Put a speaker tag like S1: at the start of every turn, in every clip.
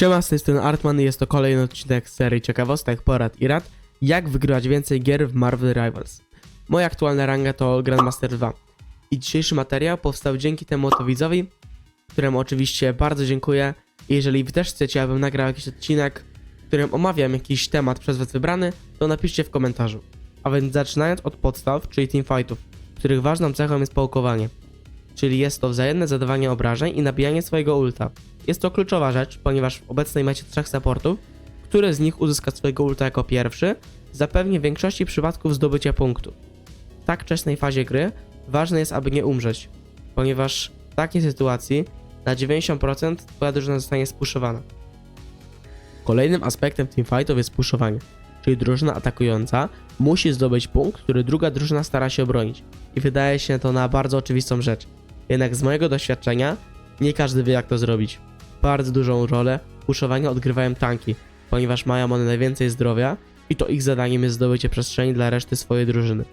S1: Siema, z tej strony Artman i jest to kolejny odcinek serii ciekawostek, porad i rad, jak wygrywać więcej gier w Marvel Rivals. Moja aktualna ranga to Grandmaster 2 i dzisiejszy materiał powstał dzięki temu oto widzowi, któremu oczywiście bardzo dziękuję. Jeżeli wy też chcecie, abym nagrał jakiś odcinek, w którym omawiam jakiś temat przez was wybrany, to napiszcie w komentarzu. A więc zaczynając od podstaw, czyli teamfightów, których ważną cechą jest pałkowanie. Czyli jest to wzajemne zadawanie obrażeń i nabijanie swojego ulta. Jest to kluczowa rzecz, ponieważ w obecnej macie trzech supportów, który z nich uzyska swojego ulta jako pierwszy, zapewni w większości przypadków zdobycie punktu. W tak wczesnej fazie gry ważne jest, aby nie umrzeć, ponieważ w takiej sytuacji na 90% twoja drużyna zostanie spuszowana. Kolejnym aspektem teamfightów jest puszowanie, czyli drużyna atakująca musi zdobyć punkt, który druga drużyna stara się obronić. I wydaje się to na bardzo oczywistą rzecz. Jednak z mojego doświadczenia nie każdy wie jak to zrobić. Bardzo dużą rolę w puszowaniu odgrywają tanki, ponieważ mają one najwięcej zdrowia i to ich zadaniem jest zdobycie przestrzeni dla reszty swojej drużyny.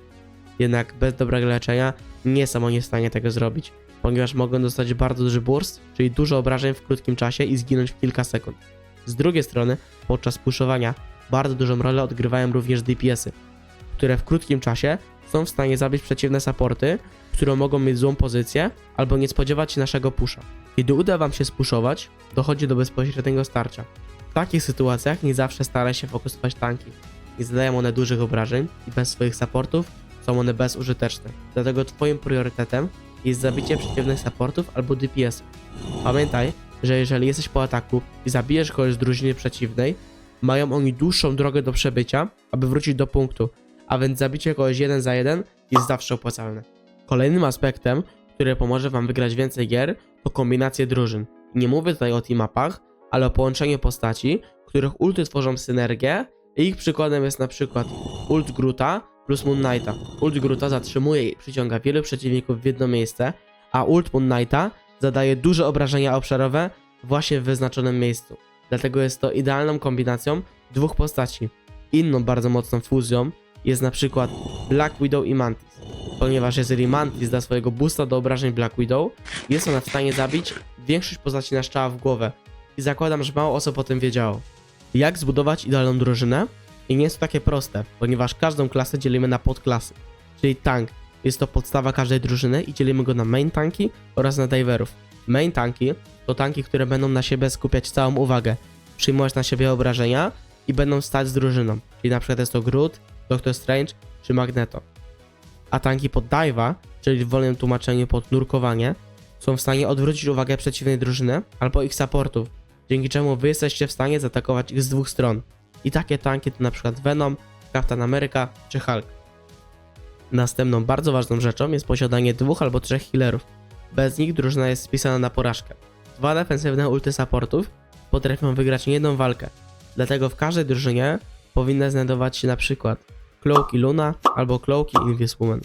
S1: Jednak bez dobrego leczenia nie są oni w stanie tego zrobić, ponieważ mogą dostać bardzo duży burst, czyli dużo obrażeń w krótkim czasie i zginąć w kilka sekund. Z drugiej strony, podczas puszowania bardzo dużą rolę odgrywają również DPS-y, które w krótkim czasie są w stanie zabić przeciwne supporty, które mogą mieć złą pozycję albo nie spodziewać się naszego pusza. Kiedy uda wam się spuszować, dochodzi do bezpośredniego starcia. W takich sytuacjach nie zawsze stara się fokusować tanki. Nie zadają one dużych obrażeń i bez swoich supportów są one bezużyteczne. Dlatego twoim priorytetem jest zabicie przeciwnych supportów albo DPS. Pamiętaj, że jeżeli jesteś po ataku i zabijesz kogoś z drużyny przeciwnej, mają oni dłuższą drogę do przebycia, aby wrócić do punktu, a więc zabicie kogoś jeden za jeden jest zawsze opłacalne. Kolejnym aspektem, który pomoże wam wygrać więcej gier, to kombinacje drużyn. Nie mówię tutaj o teamapach, ale o połączeniu postaci, których ulty tworzą synergię i ich przykładem jest na przykład ult Gruta plus Moon Knighta. Ult Gruta zatrzymuje i przyciąga wielu przeciwników w jedno miejsce, a ult Moon Knighta zadaje duże obrażenia obszarowe właśnie w wyznaczonym miejscu. Dlatego jest to idealną kombinacją dwóch postaci. Inną bardzo mocną fuzją jest na przykład Black Widow i Mantis. Ponieważ jeżeli Mantis da swojego boosta do obrażeń Black Widow, jest ona w stanie zabić większość postaci na strzała w głowę. I zakładam, że mało osób o tym wiedziało. Jak zbudować idealną drużynę? I nie jest to takie proste, ponieważ każdą klasę dzielimy na podklasy. Czyli tank jest to podstawa każdej drużyny i dzielimy go na main tanki oraz na diverów. Main tanki to tanki, które będą na siebie skupiać całą uwagę, przyjmować na siebie obrażenia i będą stać z drużyną. Czyli na przykład jest to Groot, Doctor Strange czy Magneto. A tanki pod dive'a, czyli w wolnym tłumaczeniu pod nurkowanie, są w stanie odwrócić uwagę przeciwnej drużyny albo ich supportów, dzięki czemu wy jesteście w stanie zaatakować ich z dwóch stron. I takie tanki to przykład Venom, Captain America czy Hulk. Następną bardzo ważną rzeczą jest posiadanie dwóch albo trzech healerów. Bez nich drużyna jest spisana na porażkę. Dwa defensywne ulty supportów potrafią wygrać niejedną walkę. Dlatego w każdej drużynie powinna znajdować się na przykład Cloaky Luna albo Cloaky Invis Woman.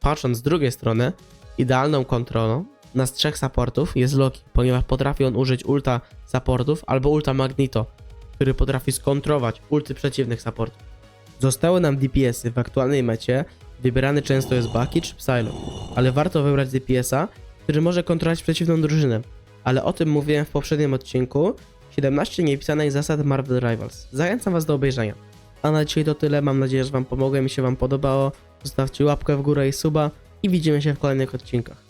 S1: Patrząc z drugiej strony, idealną kontrolą na z trzech supportów jest Loki, ponieważ potrafi on użyć ulta supportów albo ulta Magneto, który potrafi skontrować ulty przeciwnych supportów. Zostały nam DPS-y w aktualnej mecie, wybierany często jest Bucky czy Psylocke, ale warto wybrać DPS-a, który może kontrolować przeciwną drużynę. Ale o tym mówiłem w poprzednim odcinku 17 niepisanych zasad Marvel Rivals. Zachęcam was do obejrzenia. A na dzisiaj to tyle, mam nadzieję, że wam pomogłem i się wam podobało. Zostawcie łapkę w górę i suba i widzimy się w kolejnych odcinkach.